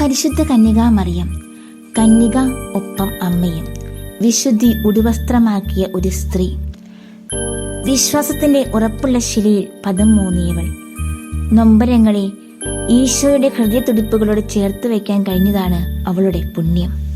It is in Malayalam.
പരിശുദ്ധ കന്യകാ മറിയം കന്യക ഒപ്പം അമ്മയും വിശുദ്ധി ഉടുവസ്ത്രമാക്കിയ ഒരു സ്ത്രീ. വിശ്വാസത്തിന്റെ ഉറപ്പുള്ള ശിലയിൽ പദം മൂന്നിയവൾ. നൊമ്പരങ്ങളെ ഈശോയുടെ ഹൃദയത്തുടിപ്പുകളോട് ചേർത്ത് വയ്ക്കാൻ കഴിഞ്ഞതാണ് അവളുടെ പുണ്യം.